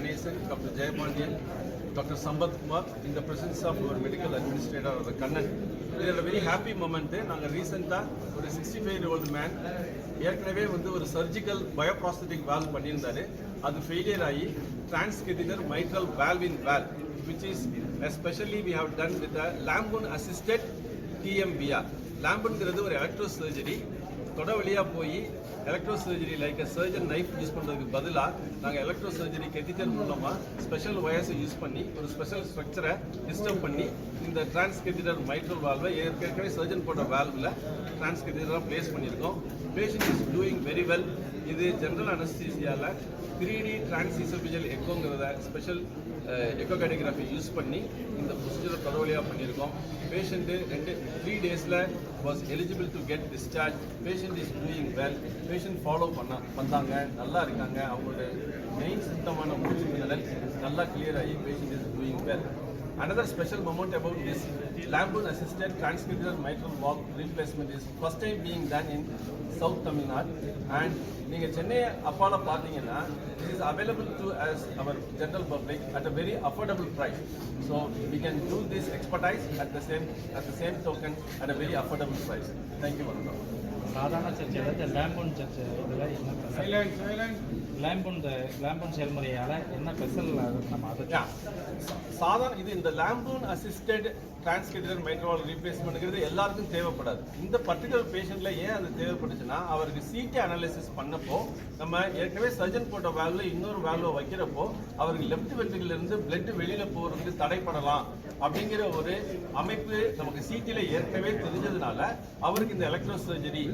Ganesan doctor Jayapandian, doctor Sambat Kumar, in the of of medical medical administrator, Dr. Kannan. It is a very happy நாங்கள் ரீசெண்டாக ஒரு sixty five year old man ஏற்கனவே வந்து ஒரு surgical பயோப்ராஸ்தட்டிக் வால் பண்ணியிருந்தாரு அது failure ஆகி transcatheter mitral valve in valve which is especially we have done with LAMPOON assisted TMVR லேம்புங்கிறது ஒரு எலக்ட்ரோ சர்ஜரி தொட வழியாக போய் electro surgery like surgeon knife use பண்ணுறதுக்கு பதிலாக நாங்கள் எலக்ட்ரோ சர்ஜரி கெத்திட்டர் மூலமாக ஸ்பெஷல் ஒயர்ஸை யூஸ் பண்ணி ஒரு ஸ்பெஷல் ஸ்ட்ரக்சரை டிஸ்டர்ப் பண்ணி இந்த டிரான்ஸ்கெத்திட்டர் மைட்ரல் வால்வை ஏற்கனவே சர்ஜன் போட்ட வால்வில் டிரான்ஸ்கெத்திட்டராக ப்ளேஸ் பண்ணியிருக்கோம். Patient is doing very well இது ஜென்ரல் அனஸ்தீசியாவில் த்ரீ டி டிரான்சிசபிஜல் எக்கோங்கிறத ஸ்பெஷல் எக்கோகார்டியோகிராஃபி யூஸ் பண்ணி இந்த ப்ரொசீஜர் தொடர்வழியாக பண்ணியிருக்கோம். பேஷண்ட்டு ரெண்டு த்ரீ டேஸில் was eligible to get discharge patient is doing well patient follow பண்ண வந்தாங்க நல்லா இருக்காங்க. அவங்களோட மெயின் சித்தமான மூச்சு நல்லா கிளியர் ஆகி patient is doing well another special moment about this Lambun assistant transcatheter mitral valve replacement is first time being done in Tamil Nadu and நீங்கள் சென்னை அப்பால பார்த்தீங்கன்னா is available to as our general public at a very affordable price. So we can do this expertise at the same at the same token at a very affordable price. Thank you, Madam. சாதாரண சர்ச்சை அதாவது லேம்பூன் சர்ச்சை இதில் என்ன. லேம்பூன் லேம்பூன் செயல்முறையால் என்ன special நம்ம அதை. சாதாரண இது இந்த லாம்பூன் அசிஸ்டட் டிரான்ஸ்கேட்டர் மைட்ரோவால் ரீப்ளேஸ்மெண்ட்ங்கிறது எல்லாருக்கும் தேவைப்படாது இந்த பர்டிகுலர் பேஷண்ட்ல ஏன் அது தேவைப்பட்டுச்சுன்னா அவருக்கு சிடி அனாலிசிஸ் பண்ணப்போ நம்ம ஏற்கனவே சர்ஜன் போட்ட வேல்வ்ல இன்னொரு வேல்வை வைக்கிறப்போ அவருக்கு லெஃப்ட் இருந்து பிளட் வெளியில போறதுக்கு தடைப்படலாம் அப்படிங்கிற ஒரு அமைப்பு நமக்கு சிடில ஏற்கனவே தெரிஞ்சதுனால அவருக்கு இந்த எலக்ட்ரோ சர்ஜரி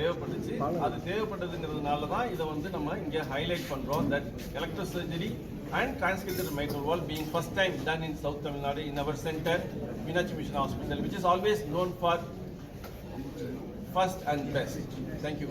தேவைப்பட்டுச்சு. அது தேவைப்பட்டதுங்கிறதுனால தான் இதை வந்து நம்ம இங்க ஹைலைட் பண்றோம். That electro surgery and transcatheter mitral valve being first time done in South Tamil Nadu in our center, Meenakshi Mission Hospital, which is always known for first and best. Thank you.